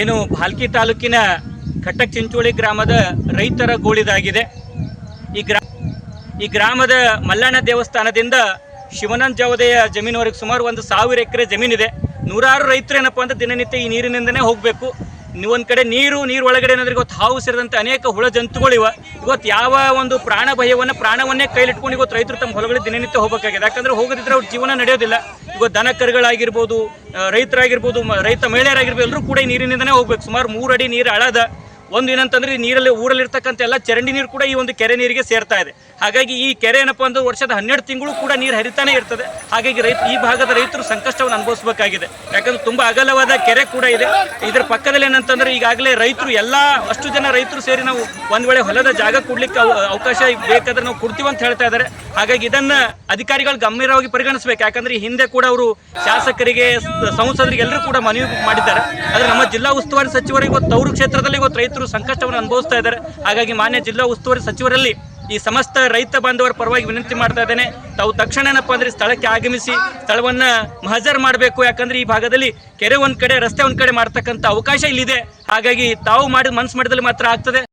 ಏನು ಭಾಲ್ಕಿ ತಾಲೂಕಿನ ಕಟ್ಟಕ್ ಚಿಂಚೋಳಿ ಗ್ರಾಮದ ರೈತರ ಗೋಳಿದಾಗಿದೆ. ಈ ಗ್ರಾ, ಈ ಗ್ರಾಮದ ಮಲ್ಲಣ್ಣ ದೇವಸ್ಥಾನದಿಂದ ಶಿವನಂದ ಜವದೆಯ ಜಮೀನುವರೆಗೆ ಸುಮಾರು ಒಂದು ಸಾವಿರ ಎಕರೆ ಜಮೀನಿದೆ. ನೂರಾರು ರೈತರು ಏನಪ್ಪ ಅಂದ್ರೆ ದಿನನಿತ್ಯ ಈ ನೀರಿನಿಂದನೇ ಹೋಗಬೇಕು. ಒಂದು ಕಡೆ ನೀರು ನೀರು ಒಳಗಡೆ ಏನಾದ್ರೆ ಇವತ್ತು ಹಾವು ಸೇರಿದಂತೆ ಅನೇಕ ಹುಳ ಜಂತುಗಳಿವೆ ಇವತ್ತು ಯಾವ ಒಂದು ಪ್ರಾಣ ಭಯವನ್ನು ಪ್ರಾಣವನ್ನೇ ಕೈಲಿಟ್ಕೊಂಡು ಇವತ್ತು ರೈತರು ತಮ್ಮ ಹೊಲಗಳಿಗೆ ದಿನನಿತ್ಯ ಹೋಗಬೇಕಾಗಿದೆ. ಯಾಕಂದ್ರೆ ಹೋಗದಿದ್ರೆ ಅವ್ರ ಜೀವನ ನಡೆಯೋದಿಲ್ಲ. ಇವತ್ತು ದನ ಕರುಗಳಾಗಿರ್ಬೋದು ರೈತರಾಗಿರ್ಬೋದು ರೈತ ಮಹಿಳೆಯರಾಗಿರ್ಬೋದು, ಎಲ್ಲರೂ ಕೂಡ ನೀರಿನಿಂದನೇ ಹೋಗ್ಬೇಕು. ಸುಮಾರು ಮೂರು ಅಡಿ ನೀರು ಆಳದ ಒಂದು ಏನಂತಂದ್ರೆ ನೀರಲ್ಲಿ ಊರಲ್ಲಿರ್ತಕ್ಕಂಥ ಎಲ್ಲ ಚರಂಡಿ ನೀರು ಕೂಡ ಈ ಒಂದು ಕೆರೆ ನೀರಿಗೆ ಸೇರ್ತಾ ಇದೆ. ಹಾಗಾಗಿ ಈ ಕೆರೆ ಏನಪ್ಪ ಅಂದ್ರೆ ವರ್ಷದ ಹನ್ನೆರಡು ತಿಂಗಳು ಕೂಡ ನೀರು ಹರಿತಾನೆ ಇರ್ತದೆ. ಹಾಗಾಗಿ ರೈತ, ಈ ಭಾಗದ ರೈತರು ಸಂಕಷ್ಟವನ್ನು ಅನುಭವಿಸಬೇಕಾಗಿದೆ. ಯಾಕಂದ್ರೆ ತುಂಬಾ ಅಗಲವಾದ ಕೆರೆ ಕೂಡ ಇದೆ. ಇದರ ಪಕ್ಕದಲ್ಲಿ ಏನಂತಂದ್ರೆ, ಈಗಾಗಲೇ ರೈತರು ಎಲ್ಲ, ಅಷ್ಟು ಜನ ರೈತರು ಸೇರಿ ನಾವು ಒಂದ್ ವೇಳೆ ಹೊಲದ ಜಾಗ ಕೊಡ್ಲಿಕ್ಕೆ ಅವಕಾಶ ಬೇಕಾದ್ರೆ ನಾವು ಕೊಡ್ತೀವಿ ಅಂತ ಹೇಳ್ತಾ ಇದ್ದಾರೆ. ಹಾಗಾಗಿ ಇದನ್ನ ಅಧಿಕಾರಿಗಳು ಗಂಭೀರವಾಗಿ ಪರಿಗಣಿಸಬೇಕು. ಯಾಕಂದ್ರೆ ಹಿಂದೆ ಕೂಡ ಅವರು ಶಾಸಕರಿಗೆ, ಸಂಸದರಿಗೆ ಎಲ್ಲರೂ ಕೂಡ ಮನವಿ ಮಾಡಿದ್ದಾರೆ. ಆದ್ರೆ ನಮ್ಮ ಜಿಲ್ಲಾ ಉಸ್ತುವಾರಿ ಸಚಿವರು ಇವತ್ತು ತವರು ಕ್ಷೇತ್ರದಲ್ಲಿ ಇವತ್ತು ರೈತರು ಸಂಕಷ್ಟವನ್ನು ಅನುಭವಿಸ್ತಾ ಇದ್ದಾರೆ. ಹಾಗಾಗಿ ಮಾನ್ಯ ಜಿಲ್ಲಾ ಉಸ್ತುವಾರಿ ಸಚಿವರಲ್ಲಿ ಈ ಸಮಸ್ತ ರೈತ ಬಾಂಧವರ ಪರವಾಗಿ ವಿನಂತಿ ಮಾಡ್ತಾ ಇದ್ದೇನೆ. ತಾವು ತಕ್ಷಣ ಏನಪ್ಪ ಅಂದ್ರೆ ಸ್ಥಳಕ್ಕೆ ಆಗಮಿಸಿ ಸ್ಥಳವನ್ನ ಮಹಜರ್ ಮಾಡಬೇಕು. ಯಾಕಂದ್ರೆ ಈ ಭಾಗದಲ್ಲಿ ಕೆರೆ ಒಂದ್ ಕಡೆ, ರಸ್ತೆ ಒಂದ್ ಕಡೆ ಮಾಡ್ತಕ್ಕಂಥ ಅವಕಾಶ ಇಲ್ಲಿದೆ. ಹಾಗಾಗಿ ತಾವು ಮಾಡಿ ಮನ್ಸು ಮಾಡಿದಲ್ಲಿ ಮಾತ್ರ ಆಗ್ತದೆ.